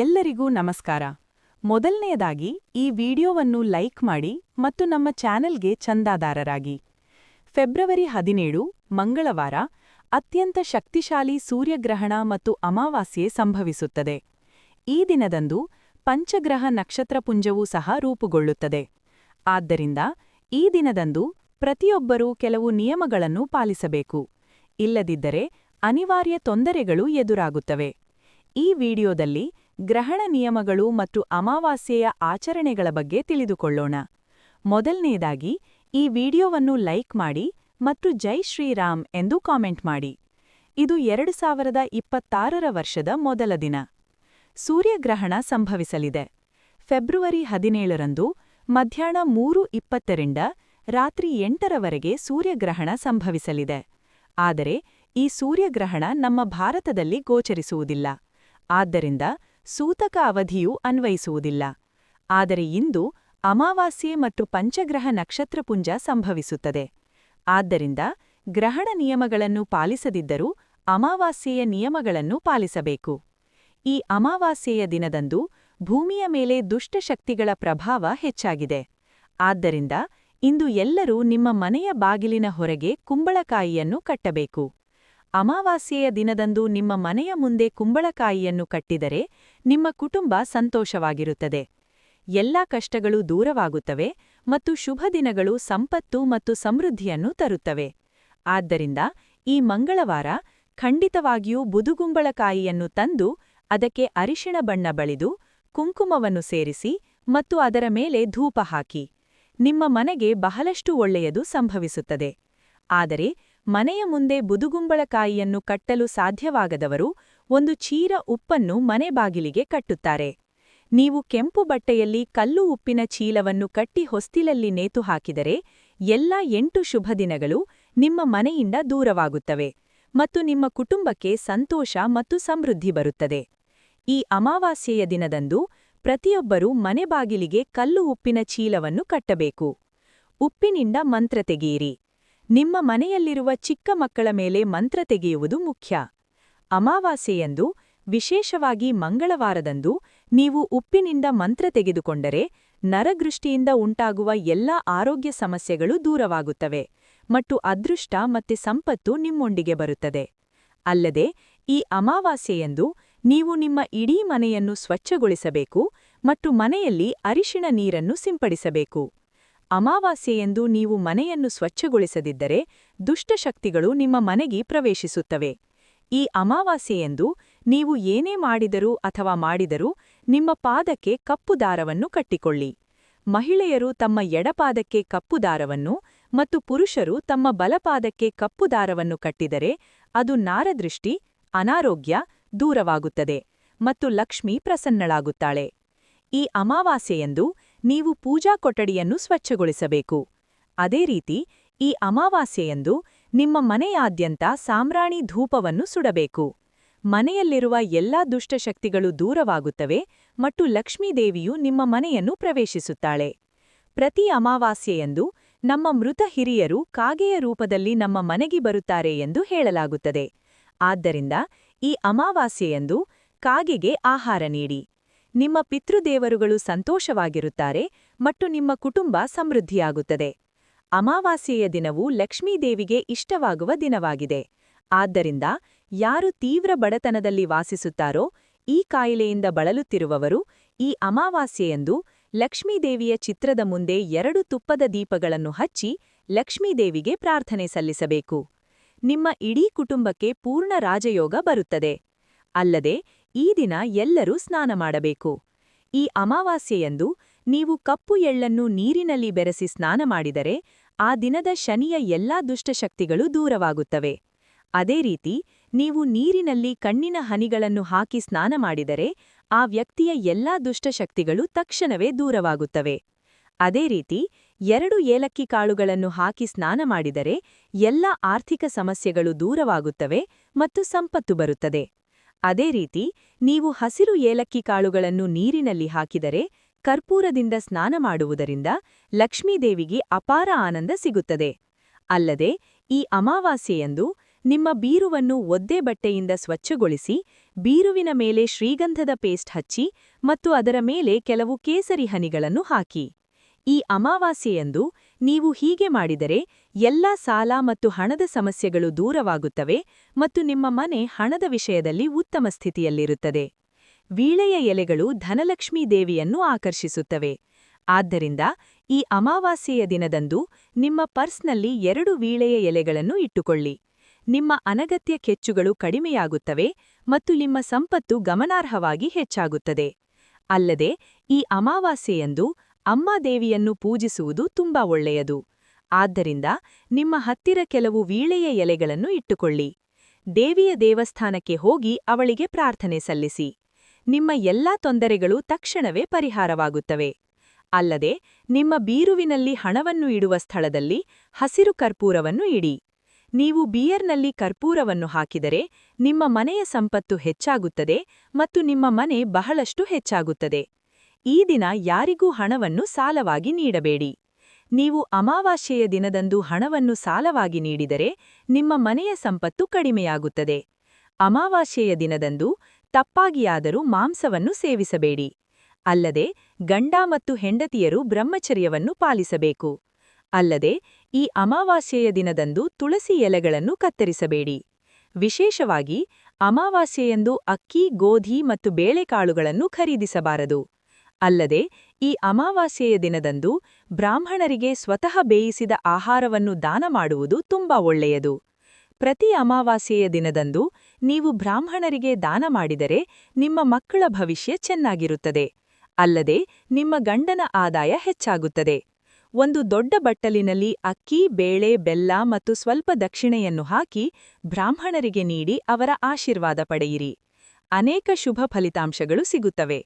ಎಲ್ಲರಿಗೂ ನಮಸ್ಕಾರ. ಮೊದಲನೆಯದಾಗಿ ಈ ವಿಡಿಯೋವನ್ನು ಲೈಕ್ ಮಾಡಿ ಮತ್ತು ನಮ್ಮ ಚಾನೆಲ್ಗೆ ಚಂದಾದಾರರಾಗಿ. ಫೆಬ್ರವರಿ ಹದಿನೇಳು, ಮಂಗಳವಾರ, ಅತ್ಯಂತ ಶಕ್ತಿಶಾಲಿ ಸೂರ್ಯಗ್ರಹಣ ಮತ್ತು ಅಮಾವಾಸ್ಯೆ ಸಂಭವಿಸುತ್ತದೆ. ಈ ದಿನದಂದು ಪಂಚಗ್ರಹ ನಕ್ಷತ್ರಪುಂಜವೂ ಸಹ ರೂಪುಗೊಳ್ಳುತ್ತದೆ. ಆದ್ದರಿಂದ ಈ ದಿನದಂದು ಪ್ರತಿಯೊಬ್ಬರೂ ಕೆಲವು ನಿಯಮಗಳನ್ನು ಪಾಲಿಸಬೇಕು. ಇಲ್ಲದಿದ್ದರೆ ಅನಿವಾರ್ಯ ತೊಂದರೆಗಳು ಎದುರಾಗುತ್ತವೆ. ಈ ವಿಡಿಯೋದಲ್ಲಿ ಗ್ರಹಣ ನಿಯಮಗಳು ಮತ್ತು ಅಮಾವಾಸ್ಯೆಯ ಆಚರಣೆಗಳ ಬಗ್ಗೆ ತಿಳಿದುಕೊಳ್ಳೋಣ. ಮೊದಲನೆಯದಾಗಿ ಈ ವಿಡಿಯೋವನ್ನು ಲೈಕ್ ಮಾಡಿ ಮತ್ತು ಜೈ ಶ್ರೀರಾಮ್ ಎಂದು ಕಾಮೆಂಟ್ ಮಾಡಿ. ಇದು ಎರಡು ಸಾವಿರದ ಇಪ್ಪತ್ತಾರರ ವರ್ಷದ ಮೊದಲ ದಿನ. ಸೂರ್ಯಗ್ರಹಣ ಸಂಭವಿಸಲಿದೆ. ಫೆಬ್ರವರಿ ಹದಿನೇಳರಂದು ಮಧ್ಯಾಹ್ನ ಮೂರು ಇಪ್ಪತ್ತರಿಂದ ರಾತ್ರಿ ಎಂಟರವರೆಗೆ ಸೂರ್ಯಗ್ರಹಣ ಸಂಭವಿಸಲಿದೆ. ಆದರೆ, ಈ ಸೂರ್ಯಗ್ರಹಣ ನಮ್ಮ ಭಾರತದಲ್ಲಿ ಗೋಚರಿಸುವುದಿಲ್ಲ. ಆದ್ದರಿಂದ ಸೂತಕ ಅವಧಿಯು ಅನ್ವಯಿಸುವುದಿಲ್ಲ. ಆದರೆ ಇಂದು ಅಮಾವಾಸ್ಯೆ ಮತ್ತು ಪಂಚಗ್ರಹ ನಕ್ಷತ್ರಪುಂಜ ಸಂಭವಿಸುತ್ತದೆ. ಆದ್ದರಿಂದ ಗ್ರಹಣ ನಿಯಮಗಳನ್ನು ಪಾಲಿಸದಿದ್ದರೂ ಅಮಾವಾಸ್ಯೆಯ ನಿಯಮಗಳನ್ನು ಪಾಲಿಸಬೇಕು. ಈ ಅಮಾವಾಸ್ಯೆಯ ದಿನದಂದು ಭೂಮಿಯ ಮೇಲೆ ದುಷ್ಟಶಕ್ತಿಗಳ ಪ್ರಭಾವ ಹೆಚ್ಚಾಗಿದೆ. ಆದ್ದರಿಂದ ಇಂದು ಎಲ್ಲರೂ ನಿಮ್ಮ ಮನೆಯ ಬಾಗಿಲಿನ ಹೊರಗೆ ಕುಂಬಳಕಾಯಿಯನ್ನು ಕಟ್ಟಬೇಕು. ಅಮಾವಾಸ್ಯೆಯ ದಿನದಂದು ನಿಮ್ಮ ಮನೆಯ ಮುಂದೆ ಕುಂಬಳಕಾಯಿಯನ್ನು ಕಟ್ಟಿದರೆ ನಿಮ್ಮ ಕುಟುಂಬ ಸಂತೋಷವಾಗಿರುತ್ತದೆ. ಎಲ್ಲ ಕಷ್ಟಗಳು ದೂರವಾಗುತ್ತವೆ ಮತ್ತು ಶುಭ ದಿನಗಳು ಸಂಪತ್ತು ಮತ್ತು ಸಮೃದ್ಧಿಯನ್ನು ತರುತ್ತವೆ. ಆದ್ದರಿಂದ ಈ ಮಂಗಳವಾರ ಖಂಡಿತವಾಗಿಯೂ ಬುದುಗುಂಬಳಕಾಯಿಯನ್ನು ತಂದು ಅದಕ್ಕೆ ಅರಿಶಿಣ ಬಣ್ಣ ಬಳಿದು ಕುಂಕುಮವನ್ನು ಸೇರಿಸಿ ಮತ್ತು ಅದರ ಮೇಲೆ ಧೂಪ ಹಾಕಿ. ನಿಮ್ಮ ಮನೆಗೆ ಬಹಳಷ್ಟು ಒಳ್ಳೆಯದು ಸಂಭವಿಸುತ್ತದೆ. ಆದರೆ ಮನೆಯ ಮುಂದೆ ಬುದುಗುಂಬಳಕಾಯಿಯನ್ನು ಕಟ್ಟಲು ಸಾಧ್ಯವಾಗದವರು ಒಂದು ಚೀರ ಉಪ್ಪನ್ನು ಮನೆ ಬಾಗಿಲಿಗೆ ಕಟ್ಟುತ್ತಾರೆ. ನೀವು ಕೆಂಪು ಬಟ್ಟೆಯಲ್ಲಿ ಕಲ್ಲು ಉಪ್ಪಿನ ಚೀಲವನ್ನು ಕಟ್ಟಿ ಹೊಸ್ತಿಲಲ್ಲಿ ನೇತು ಹಾಕಿದರೆ ಎಲ್ಲ ಎಂಟು ಶುಭ ದಿನಗಳು ನಿಮ್ಮ ಮನೆಯಿಂದ ದೂರವಾಗುತ್ತವೆ ಮತ್ತು ನಿಮ್ಮ ಕುಟುಂಬಕ್ಕೆ ಸಂತೋಷ ಮತ್ತು ಸಮೃದ್ಧಿ ಬರುತ್ತದೆ. ಈ ಅಮಾವಾಸ್ಯೆಯ ದಿನದಂದು ಪ್ರತಿಯೊಬ್ಬರೂ ಮನೆ ಬಾಗಿಲಿಗೆ ಕಲ್ಲು ಉಪ್ಪಿನ ಚೀಲವನ್ನು ಕಟ್ಟಬೇಕು. ಉಪ್ಪಿನಿಂದ ಮಂತ್ರ ತೆಗೆಯಿರಿ. ನಿಮ್ಮ ಮನೆಯಲ್ಲಿರುವ ಚಿಕ್ಕ ಮಕ್ಕಳ ಮೇಲೆ ಮಂತ್ರ ತೆಗೆಯುವುದು ಮುಖ್ಯ. ಅಮಾವಾಸ್ಯೆಯಂದು, ವಿಶೇಷವಾಗಿ ಮಂಗಳವಾರದಂದು, ನೀವು ಉಪ್ಪಿನಿಂದ ಮಂತ್ರ ತೆಗೆದುಕೊಂಡರೆ ನರಗೃಷ್ಟಿಯಿಂದ ಉಂಟಾಗುವ ಎಲ್ಲಾ ಆರೋಗ್ಯ ಸಮಸ್ಯೆಗಳು ದೂರವಾಗುತ್ತವೆ ಮತ್ತು ಅದೃಷ್ಟ ಮತ್ತೆ ಸಂಪತ್ತು ನಿಮ್ಮೊಂದಿಗೆ ಬರುತ್ತದೆ. ಅಲ್ಲದೆ, ಈ ಅಮಾವಾಸ್ಯೆಯಂದು ನೀವು ನಿಮ್ಮ ಇಡೀ ಮನೆಯನ್ನು ಸ್ವಚ್ಛಗೊಳಿಸಬೇಕು ಮತ್ತು ಮನೆಯಲ್ಲಿ ಅರಿಶಿಣ ನೀರನ್ನು ಸಿಂಪಡಿಸಬೇಕು. ಅಮಾವಾಸ್ಯೆಯೆಂದು ನೀವು ಮನೆಯನ್ನು ಸ್ವಚ್ಛಗೊಳಿಸದಿದ್ದರೆ ದುಷ್ಟಶಕ್ತಿಗಳು ನಿಮ್ಮ ಮನೆಗೆ ಪ್ರವೇಶಿಸುತ್ತವೆ. ಈ ಅಮಾವಾಸ್ಯೆಯೆಂದು ನೀವು ಏನೇ ಮಾಡಿದರೂ ಅಥವಾ ಮಾಡಿದರೂ ನಿಮ್ಮ ಪಾದಕ್ಕೆ ಕಪ್ಪು ದಾರವನ್ನು ಕಟ್ಟಿಕೊಳ್ಳಿ. ಮಹಿಳೆಯರು ತಮ್ಮ ಎಡಪಾದಕ್ಕೆ ಕಪ್ಪು ದಾರವನ್ನು ಮತ್ತು ಪುರುಷರು ತಮ್ಮ ಬಲಪಾದಕ್ಕೆ ಕಪ್ಪು ದಾರವನ್ನು ಕಟ್ಟಿದರೆ ಅದು ನಾರದೃಷ್ಟಿ, ಅನಾರೋಗ್ಯ ದೂರವಾಗುತ್ತದೆ ಮತ್ತು ಲಕ್ಷ್ಮಿ ಪ್ರಸನ್ನಳಾಗುತ್ತಾಳೆ. ಈ ಅಮಾವಾಸ್ಯೆಯಂದು ನೀವು ಪೂಜಾ ಕೊಠಡಿಯನ್ನು ಸ್ವಚ್ಛಗೊಳಿಸಬೇಕು. ಅದೇ ರೀತಿ, ಈ ಅಮಾವಾಸ್ಯೆಯಂದು ನಿಮ್ಮ ಮನೆಯಾದ್ಯಂತ ಸಾಮ್ರಾಣಿ ಧೂಪವನ್ನು ಸುಡಬೇಕು. ಮನೆಯಲ್ಲಿರುವ ಎಲ್ಲಾ ದುಷ್ಟಶಕ್ತಿಗಳು ದೂರವಾಗುತ್ತವೆ ಮತ್ತು ಲಕ್ಷ್ಮೀದೇವಿಯು ನಿಮ್ಮ ಮನೆಯನ್ನು ಪ್ರವೇಶಿಸುತ್ತಾಳೆ. ಪ್ರತಿ ಅಮಾವಾಸ್ಯೆಯಂದು ನಮ್ಮ ಮೃತ ಹಿರಿಯರು ಕಾಗೆಯ ರೂಪದಲ್ಲಿ ನಮ್ಮ ಮನೆಗೆ ಬರುತ್ತಾರೆ ಎಂದು ಹೇಳಲಾಗುತ್ತದೆ. ಆದ್ದರಿಂದ ಈ ಅಮಾವಾಸ್ಯೆಯಂದು ಕಾಗೆಗೆ ಆಹಾರ ನೀಡಿ. ನಿಮ್ಮ ಪಿತೃದೇವರುಗಳು ಸಂತೋಷವಾಗಿರುತ್ತಾರೆ ಮತ್ತು ನಿಮ್ಮ ಕುಟುಂಬ ಸಮೃದ್ಧಿಯಾಗುತ್ತದೆ. ಅಮಾವಾಸ್ಯೆಯ ದಿನವು ಲಕ್ಷ್ಮೀದೇವಿಗೆ ಇಷ್ಟವಾಗುವ ದಿನವಾಗಿದೆ. ಆದ್ದರಿಂದ ಯಾರು ತೀವ್ರ ಬಡತನದಲ್ಲಿ ವಾಸಿಸುತ್ತಾರೋ, ಈ ಕಾಯಿಲೆಯಿಂದ ಬಳಲುತ್ತಿರುವವರು ಈ ಅಮಾವಾಸ್ಯೆಯಂದು ಲಕ್ಷ್ಮೀದೇವಿಯ ಚಿತ್ರದ ಮುಂದೆ ಎರಡು ತುಪ್ಪದ ದೀಪಗಳನ್ನು ಹಚ್ಚಿ ಲಕ್ಷ್ಮೀದೇವಿಗೆ ಪ್ರಾರ್ಥನೆ ಸಲ್ಲಿಸಬೇಕು. ನಿಮ್ಮ ಇಡೀ ಕುಟುಂಬಕ್ಕೆ ಪೂರ್ಣ ರಾಜಯೋಗ ಬರುತ್ತದೆ. ಅಲ್ಲದೆ ಈ ದಿನ ಎಲ್ಲರೂ ಸ್ನಾನ ಮಾಡಬೇಕು. ಈ ಅಮಾವಾಸ್ಯೆಯಂದು ನೀವು ಕಪ್ಪು ಎಳ್ಳನ್ನು ನೀರಿನಲ್ಲಿ ಬೆರೆಸಿ ಸ್ನಾನ ಮಾಡಿದರೆ ಆ ದಿನದ ಶನಿಯ ಎಲ್ಲಾ ದುಷ್ಟಶಕ್ತಿಗಳು ದೂರವಾಗುತ್ತವೆ. ಅದೇ ರೀತಿ ನೀವು ನೀರಿನಲ್ಲಿ ಕಣ್ಣಿನ ಹನಿಗಳನ್ನು ಹಾಕಿ ಸ್ನಾನ ಮಾಡಿದರೆ ಆ ವ್ಯಕ್ತಿಯ ಎಲ್ಲಾ ದುಷ್ಟಶಕ್ತಿಗಳು ತಕ್ಷಣವೇ ದೂರವಾಗುತ್ತವೆ. ಅದೇ ರೀತಿ ಎರಡು ಏಲಕ್ಕಿ ಕಾಳುಗಳನ್ನು ಹಾಕಿ ಸ್ನಾನ ಮಾಡಿದರೆ ಎಲ್ಲ ಆರ್ಥಿಕ ಸಮಸ್ಯೆಗಳು ದೂರವಾಗುತ್ತವೆ ಮತ್ತು ಸಂಪತ್ತು ಬರುತ್ತದೆ. ಅದೇ ರೀತಿ, ನೀವು ಹಸಿರು ಏಲಕ್ಕಿ ಕಾಳುಗಳನ್ನು ನೀರಿನಲ್ಲಿ ಹಾಕಿದರೆ ಕರ್ಪೂರದಿಂದ ಸ್ನಾನ ಮಾಡುವುದರಿಂದ ಲಕ್ಷ್ಮೀದೇವಿಗೆ ಅಪಾರ ಆನಂದ ಸಿಗುತ್ತದೆ. ಅಲ್ಲದೆ, ಈ ಅಮಾವಾಸ್ಯೆಯಂದು ನಿಮ್ಮ ಬೀರುವನ್ನು ಒದ್ದೆ ಬಟ್ಟೆಯಿಂದ ಸ್ವಚ್ಛಗೊಳಿಸಿ, ಬೀರುವಿನ ಮೇಲೆ ಶ್ರೀಗಂಧದ ಪೇಸ್ಟ್ ಹಚ್ಚಿ ಮತ್ತು ಅದರ ಮೇಲೆ ಕೆಲವು ಕೇಸರಿ ಹನಿಗಳನ್ನು ಹಾಕಿ. ಈ ಅಮಾವಾಸ್ಯೆಯಂದು ನೀವು ಹೀಗೆ ಮಾಡಿದರೆ ಎಲ್ಲ ಸಾಲ ಮತ್ತು ಹಣದ ಸಮಸ್ಯೆಗಳು ದೂರವಾಗುತ್ತವೆ ಮತ್ತು ನಿಮ್ಮ ಮನೆ ಹಣದ ವಿಷಯದಲ್ಲಿ ಉತ್ತಮ ಸ್ಥಿತಿಯಲ್ಲಿರುತ್ತದೆ. ವೀಳೆಯ ಎಲೆಗಳು ಧನಲಕ್ಷ್ಮೀ ದೇವಿಯನ್ನು ಆಕರ್ಷಿಸುತ್ತವೆ. ಆದ್ದರಿಂದ ಈ ಅಮಾವಾಸ್ಯೆಯ ದಿನದಂದು ನಿಮ್ಮ ಪರ್ಸ್ನಲ್ಲಿ ಎರಡು ವೀಳೆಯ ಎಲೆಗಳನ್ನು ಇಟ್ಟುಕೊಳ್ಳಿ. ನಿಮ್ಮ ಅನಗತ್ಯ ಕೆಚ್ಚುಗಳು ಕಡಿಮೆಯಾಗುತ್ತವೆ ಮತ್ತು ನಿಮ್ಮ ಸಂಪತ್ತು ಗಮನಾರ್ಹವಾಗಿ ಹೆಚ್ಚಾಗುತ್ತದೆ. ಅಲ್ಲದೆ ಈ ಅಮಾವಾಸ್ಯೆಯಂದು ಅಮ್ಮಾದೇವಿಯನ್ನು ಪೂಜಿಸುವುದು ತುಂಬಾ ಒಳ್ಳೆಯದು. ಆದ್ದರಿಂದ ನಿಮ್ಮ ಹತ್ತಿರ ಕೆಲವು ವೀಳೆಯ ಎಲೆಗಳನ್ನು ಇಟ್ಟುಕೊಳ್ಳಿ. ದೇವಿಯ ದೇವಸ್ಥಾನಕ್ಕೆ ಹೋಗಿ ಅವಳಿಗೆ ಪ್ರಾರ್ಥನೆ ಸಲ್ಲಿಸಿ. ನಿಮ್ಮ ಎಲ್ಲಾ ತೊಂದರೆಗಳು ತಕ್ಷಣವೇ ಪರಿಹಾರವಾಗುತ್ತವೆ. ಅಲ್ಲದೆ, ನಿಮ್ಮ ಬೀರುವಿನಲ್ಲಿ ಹಣವನ್ನು ಇಡುವ ಸ್ಥಳದಲ್ಲಿ ಹಸಿರು ಕರ್ಪೂರವನ್ನು ಇಡಿ. ನೀವು ಬಿಯರ್ನಲ್ಲಿ ಕರ್ಪೂರವನ್ನು ಹಾಕಿದರೆ ನಿಮ್ಮ ಮನೆಯ ಸಂಪತ್ತು ಹೆಚ್ಚಾಗುತ್ತದೆ ಮತ್ತು ನಿಮ್ಮ ಮನೆ ಬಹಳಷ್ಟು ಹೆಚ್ಚಾಗುತ್ತದೆ. ಈ ದಿನ ಯಾರಿಗೂ ಹಣವನ್ನು ಸಾಲವಾಗಿ ನೀಡಬೇಡಿ. ನೀವು ಅಮಾವಾಸ್ಯೆಯ ದಿನದಂದು ಹಣವನ್ನು ಸಾಲವಾಗಿ ನೀಡಿದರೆ ನಿಮ್ಮ ಮನೆಯ ಸಂಪತ್ತು ಕಡಿಮೆಯಾಗುತ್ತದೆ. ಅಮಾವಾಸ್ಯೆಯ ದಿನದಂದು ತಪ್ಪಾಗಿಯಾದರೂ ಮಾಂಸವನ್ನು ಸೇವಿಸಬೇಡಿ. ಅಲ್ಲದೆ ಗಂಡ ಮತ್ತು ಹೆಂಡತಿಯರು ಬ್ರಹ್ಮಚರ್ಯವನ್ನು ಪಾಲಿಸಬೇಕು. ಅಲ್ಲದೆ ಈ ಅಮಾವಾಸ್ಯೆಯ ದಿನದಂದು ತುಳಸಿ ಎಲೆಗಳನ್ನು ಕತ್ತರಿಸಬೇಡಿ. ವಿಶೇಷವಾಗಿ ಅಮಾವಾಸ್ಯೆಯಂದು ಅಕ್ಕಿ, ಗೋಧಿ ಮತ್ತು ಬೇಳೆಕಾಳುಗಳನ್ನು ಖರೀದಿಸಬಾರದು. ಅಲ್ಲದೆ, ಈ ಅಮಾವಾಸ್ಯೆಯ ದಿನದಂದು ಬ್ರಾಹ್ಮಣರಿಗೆ ಸ್ವತಃ ಬೇಯಿಸಿದ ಆಹಾರವನ್ನು ದಾನ ಮಾಡುವುದು ತುಂಬಾ ಒಳ್ಳೆಯದು. ಪ್ರತಿ ಅಮಾವಾಸ್ಯೆಯ ದಿನದಂದು ನೀವು ಬ್ರಾಹ್ಮಣರಿಗೆ ದಾನ ಮಾಡಿದರೆ ನಿಮ್ಮ ಮಕ್ಕಳ ಭವಿಷ್ಯ ಚೆನ್ನಾಗಿರುತ್ತದೆ. ಅಲ್ಲದೆ, ನಿಮ್ಮ ಗಂಡನ ಆದಾಯ ಹೆಚ್ಚಾಗುತ್ತದೆ. ಒಂದು ದೊಡ್ಡ ಬಟ್ಟಲಿನಲ್ಲಿ ಅಕ್ಕಿ, ಬೇಳೆ, ಬೆಲ್ಲ ಮತ್ತು ಸ್ವಲ್ಪ ದಕ್ಷಿಣೆಯನ್ನು ಹಾಕಿ ಬ್ರಾಹ್ಮಣರಿಗೆ ನೀಡಿ ಅವರ ಆಶೀರ್ವಾದ ಪಡೆಯಿರಿ. ಅನೇಕ ಶುಭ ಫಲಿತಾಂಶಗಳು ಸಿಗುತ್ತವೆ.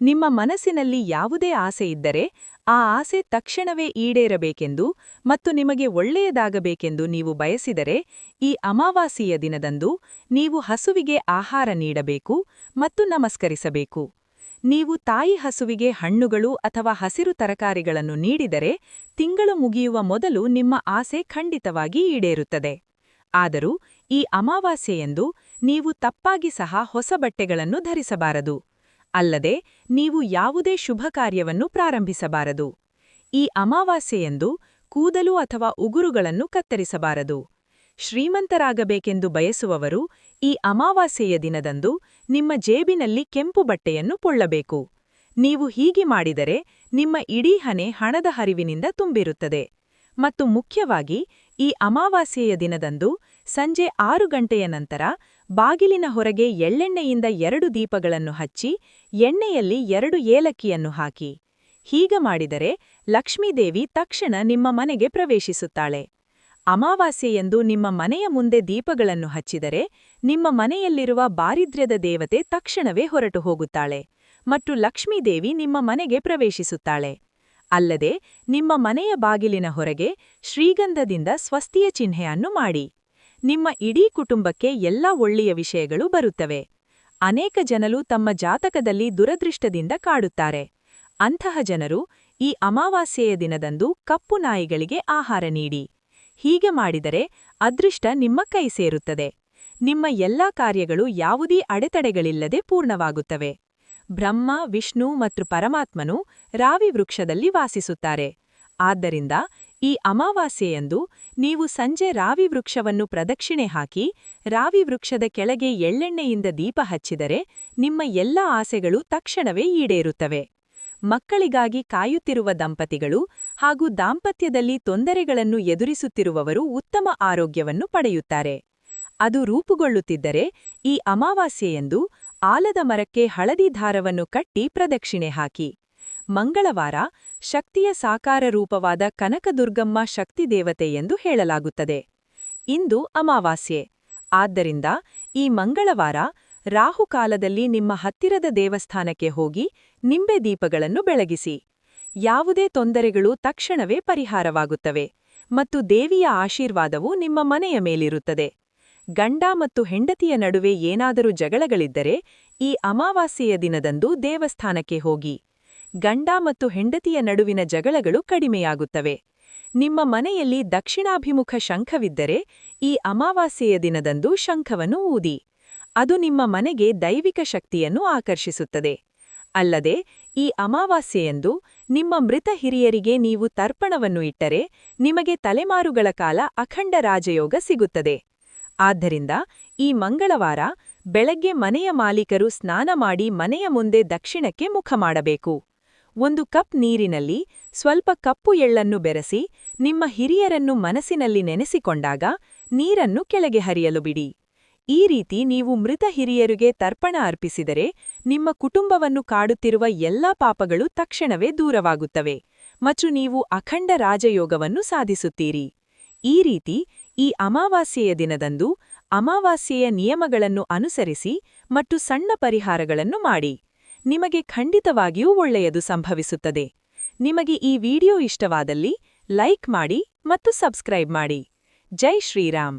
ನಿಮ್ಮ ಮನಸ್ಸಿನಲ್ಲಿ ಯಾವುದೇ ಆಸೆ ಇದ್ದರೆ ಆ ಆಸೆ ತಕ್ಷಣವೇ ಈಡೇರಬೇಕೆಂದು ಮತ್ತು ನಿಮಗೆ ಒಳ್ಳೆಯದಾಗಬೇಕೆಂದು ನೀವು ಬಯಸಿದರೆ ಈ ಅಮಾವಾಸ್ಯೆಯ ದಿನದಂದು ನೀವು ಹಸುವಿಗೆ ಆಹಾರ ನೀಡಬೇಕು ಮತ್ತು ನಮಸ್ಕರಿಸಬೇಕು. ನೀವು ತಾಯಿ ಹಸುವಿಗೆ ಹಣ್ಣುಗಳು ಅಥವಾ ಹಸಿರು ತರಕಾರಿಗಳನ್ನು ನೀಡಿದರೆ ತಿಂಗಳು ಮುಗಿಯುವ ಮೊದಲು ನಿಮ್ಮ ಆಸೆ ಖಂಡಿತವಾಗಿ ಈಡೇರುತ್ತದೆ. ಆದರೂ ಈ ಅಮಾವಾಸ್ಯೆಯೆಂದು ನೀವು ತಪ್ಪಾಗಿ ಸಹ ಹೊಸ ಬಟ್ಟೆಗಳನ್ನು ಧರಿಸಬಾರದು. ಅಲ್ಲದೆ ನೀವು ಯಾವುದೇ ಶುಭ ಕಾರ್ಯವನ್ನು ಪ್ರಾರಂಭಿಸಬಾರದು. ಈ ಅಮಾವಾಸ್ಯೆಯೆಂದು ಕೂದಲು ಅಥವಾ ಉಗುರುಗಳನ್ನು ಕತ್ತರಿಸಬಾರದು. ಶ್ರೀಮಂತರಾಗಬೇಕೆಂದು ಬಯಸುವವರು ಈ ಅಮಾವಾಸ್ಯೆಯ ದಿನದಂದು ನಿಮ್ಮ ಜೇಬಿನಲ್ಲಿ ಕೆಂಪು ಬಟ್ಟೆಯನ್ನು ಪೊಳ್ಳಬೇಕು ನೀವು ಹೀಗೆ ಮಾಡಿದರೆ ನಿಮ್ಮ ಇಡೀ ಹನೆ ಹಣದ ಹರಿವಿನಿಂದ ತುಂಬಿರುತ್ತದೆ. ಮತ್ತು ಮುಖ್ಯವಾಗಿ ಈ ಅಮಾವಾಸ್ಯೆಯ ದಿನದಂದು ಸಂಜೆ ಆರು ಗಂಟೆಯ ನಂತರ ಬಾಗಿಲಿನ ಹೊರಗೆ ಎಳ್ಳೆಣ್ಣೆಯಿಂದ ಎರಡು ದೀಪಗಳನ್ನು ಹಚ್ಚಿ ಎಣ್ಣೆಯಲ್ಲಿ ಎರಡು ಏಲಕ್ಕಿಯನ್ನು ಹಾಕಿ. ಹೀಗ ಮಾಡಿದರೆ ಲಕ್ಷ್ಮೀದೇವಿ ತಕ್ಷಣ ನಿಮ್ಮ ಮನೆಗೆ ಪ್ರವೇಶಿಸುತ್ತಾಳೆ. ಅಮಾವಾಸ್ಯೆಯೆಂದು ನಿಮ್ಮ ಮನೆಯ ಮುಂದೆ ದೀಪಗಳನ್ನು ಹಚ್ಚಿದರೆ ನಿಮ್ಮ ಮನೆಯಲ್ಲಿರುವ ಬಾರಿದ್ರ್ಯದ ದೇವತೆ ತಕ್ಷಣವೇ ಹೊರಟು ಹೋಗುತ್ತಾಳೆ ಮತ್ತು ಲಕ್ಷ್ಮೀದೇವಿ ನಿಮ್ಮ ಮನೆಗೆ ಪ್ರವೇಶಿಸುತ್ತಾಳೆ. ಅಲ್ಲದೆ ನಿಮ್ಮ ಮನೆಯ ಬಾಗಿಲಿನ ಹೊರಗೆ ಶ್ರೀಗಂಧದಿಂದ ಸ್ವಸ್ತಿಯ ಚಿಹ್ನೆಯನ್ನು ಮಾಡಿ. ನಿಮ್ಮ ಇಡೀ ಕುಟುಂಬಕ್ಕೆ ಎಲ್ಲಾ ಒಳ್ಳೆಯ ವಿಷಯಗಳು ಬರುತ್ತವೆ. ಅನೇಕ ಜನರು ತಮ್ಮ ಜಾತಕದಲ್ಲಿ ದುರದೃಷ್ಟದಿಂದ ಕಾಡುತ್ತಾರೆ. ಅಂತಹ ಜನರು ಈ ಅಮಾವಾಸ್ಯೆಯ ದಿನದಂದು ಕಪ್ಪು ನಾಯಿಗಳಿಗೆ ಆಹಾರ ನೀಡಿ. ಹೀಗೆ ಮಾಡಿದರೆ ಅದೃಷ್ಟ ನಿಮ್ಮ ಕೈ ಸೇರುತ್ತದೆ. ನಿಮ್ಮ ಎಲ್ಲಾ ಕಾರ್ಯಗಳು ಯಾವುದೇ ಅಡೆತಡೆಗಳಿಲ್ಲದೆ ಪೂರ್ಣವಾಗುತ್ತವೆ. ಬ್ರಹ್ಮ, ವಿಷ್ಣು ಮತ್ತು ಪರಮಾತ್ಮನು ರಾವಿ ವೃಕ್ಷದಲ್ಲಿ ವಾಸಿಸುತ್ತಾರೆ. ಆದ್ದರಿಂದ ಈ ಅಮಾವಾಸ್ಯೆಯಂದು ನೀವು ಸಂಜೆ ರಾವಿ ವೃಕ್ಷವನ್ನು ಪ್ರದಕ್ಷಿಣೆ ಹಾಕಿ, ರಾವಿ ವೃಕ್ಷದ ಕೆಳಗೆ ಎಳ್ಳೆಣ್ಣೆಯಿಂದ ದೀಪ ಹಚ್ಚಿದರೆ ನಿಮ್ಮ ಎಲ್ಲ ಆಸೆಗಳು ತಕ್ಷಣವೇ ಈಡೇರುತ್ತವೆ. ಮಕ್ಕಳಿಗಾಗಿ ಕಾಯುತ್ತಿರುವ ದಂಪತಿಗಳು ಹಾಗೂ ದಾಂಪತ್ಯದಲ್ಲಿ ತೊಂದರೆಗಳನ್ನು ಎದುರಿಸುತ್ತಿರುವವರು ಉತ್ತಮ ಆರೋಗ್ಯವನ್ನು ಪಡೆಯುತ್ತಾರೆ. ಅದು ರೂಪುಗೊಳ್ಳುತ್ತಿದ್ದರೆ ಈ ಅಮಾವಾಸ್ಯೆಯಂದು ಆಲದ ಮರಕ್ಕೆ ಹಳದಿ ದಾರವನ್ನು ಕಟ್ಟಿ ಪ್ರದಕ್ಷಿಣೆ ಹಾಕಿ. ಮಂಗಳವಾರ ಶಕ್ತಿಯ ಸಾಕಾರ ರೂಪವಾದ ಕನಕದುರ್ಗಮ್ಮ ಶಕ್ತಿ ದೇವತೆ ಎಂದು ಹೇಳಲಾಗುತ್ತದೆ. ಇಂದು ಅಮಾವಾಸ್ಯೆ. ಆದ್ದರಿಂದ ಈ ಮಂಗಳವಾರ ರಾಹುಕಾಲದಲ್ಲಿ ನಿಮ್ಮ ಹತ್ತಿರದ ದೇವಸ್ಥಾನಕ್ಕೆ ಹೋಗಿ ನಿಂಬೆ ದೀಪಗಳನ್ನು ಬೆಳಗಿಸಿ. ಯಾವುದೇ ತೊಂದರೆಗಳು ತಕ್ಷಣವೇ ಪರಿಹಾರವಾಗುತ್ತವೆ ಮತ್ತು ದೇವಿಯ ಆಶೀರ್ವಾದವು ನಿಮ್ಮ ಮನೆಯ ಮೇಲಿರುತ್ತದೆ. ಗಂಡ ಮತ್ತು ಹೆಂಡತಿಯ ನಡುವೆ ಏನಾದರೂ ಜಗಳಗಳಿದ್ದರೆ ಈ ಅಮಾವಾಸ್ಯೆಯ ದಿನದಂದು ದೇವಸ್ಥಾನಕ್ಕೆ ಹೋಗಿ. ಗಂಡ ಮತ್ತು ಹೆಂಡತಿಯ ನಡುವಿನ ಜಗಳಗಳು ಕಡಿಮೆಯಾಗುತ್ತವೆ. ನಿಮ್ಮ ಮನೆಯಲ್ಲಿ ದಕ್ಷಿಣಾಭಿಮುಖ ಶಂಖವಿದ್ದರೆ ಈ ಅಮಾವಾಸ್ಯೆಯ ದಿನದಂದು ಶಂಖವನ್ನು ಊದಿ. ಅದು ನಿಮ್ಮ ಮನೆಗೆ ದೈವಿಕ ಶಕ್ತಿಯನ್ನು ಆಕರ್ಷಿಸುತ್ತದೆ. ಅಲ್ಲದೆ, ಈ ಅಮಾವಾಸ್ಯೆಯಂದು ನಿಮ್ಮ ಮೃತ ಹಿರಿಯರಿಗೆ ನೀವು ತರ್ಪಣವನ್ನು ಇಟ್ಟರೆ ನಿಮಗೆ ತಲೆಮಾರುಗಳ ಕಾಲ ಅಖಂಡ ರಾಜಯೋಗ ಸಿಗುತ್ತದೆ. ಆದ್ದರಿಂದ ಈ ಮಂಗಳವಾರ ಬೆಳಗ್ಗೆ ಮನೆಯ ಮಾಲೀಕರು ಸ್ನಾನ ಮಾಡಿ ಮನೆಯ ಮುಂದೆ ದಕ್ಷಿಣಕ್ಕೆ ಮುಖ ಮಾಡಬೇಕು. ಒಂದು ಕಪ್ ನೀರಿನಲ್ಲಿ ಸ್ವಲ್ಪ ಕಪ್ಪು ಎಳ್ಳನ್ನು ಬೆರೆಸಿ, ನಿಮ್ಮ ಹಿರಿಯರನ್ನು ಮನಸ್ಸಿನಲ್ಲಿ ನೆನೆಸಿಕೊಂಡಾಗ ನೀರನ್ನು ಕೆಳಗೆ ಹರಿಯಲು ಬಿಡಿ. ಈ ರೀತಿ ನೀವು ಮೃತ ಹಿರಿಯರಿಗೆ ತರ್ಪಣ ಅರ್ಪಿಸಿದರೆ ನಿಮ್ಮ ಕುಟುಂಬವನ್ನು ಕಾಡುತ್ತಿರುವ ಎಲ್ಲಾ ಪಾಪಗಳು ತಕ್ಷಣವೇ ದೂರವಾಗುತ್ತವೆ ಮತ್ತು ನೀವು ಅಖಂಡ ರಾಜಯೋಗವನ್ನು ಸಾಧಿಸುತ್ತೀರಿ. ಈ ರೀತಿ ಈ ಅಮಾವಾಸ್ಯೆಯ ದಿನದಂದು ಅಮಾವಾಸ್ಯೆಯ ನಿಯಮಗಳನ್ನು ಅನುಸರಿಸಿ ಮತ್ತು ಸಣ್ಣ ಪರಿಹಾರಗಳನ್ನು ಮಾಡಿ. ನಿಮಗೆ ಖಂಡಿತವಾಗಿಯೂ ಒಳ್ಳೆಯದು ಸಂಭವಿಸುತ್ತದೆ. ನಿಮಗೆ ಈ ವಿಡಿಯೋ ಇಷ್ಟವಾದಲ್ಲಿ ಲೈಕ್ ಮಾಡಿ ಮತ್ತು ಸಬ್ಸ್ಕ್ರೈಬ್ ಮಾಡಿ. ಜೈ ಶ್ರೀರಾಮ್.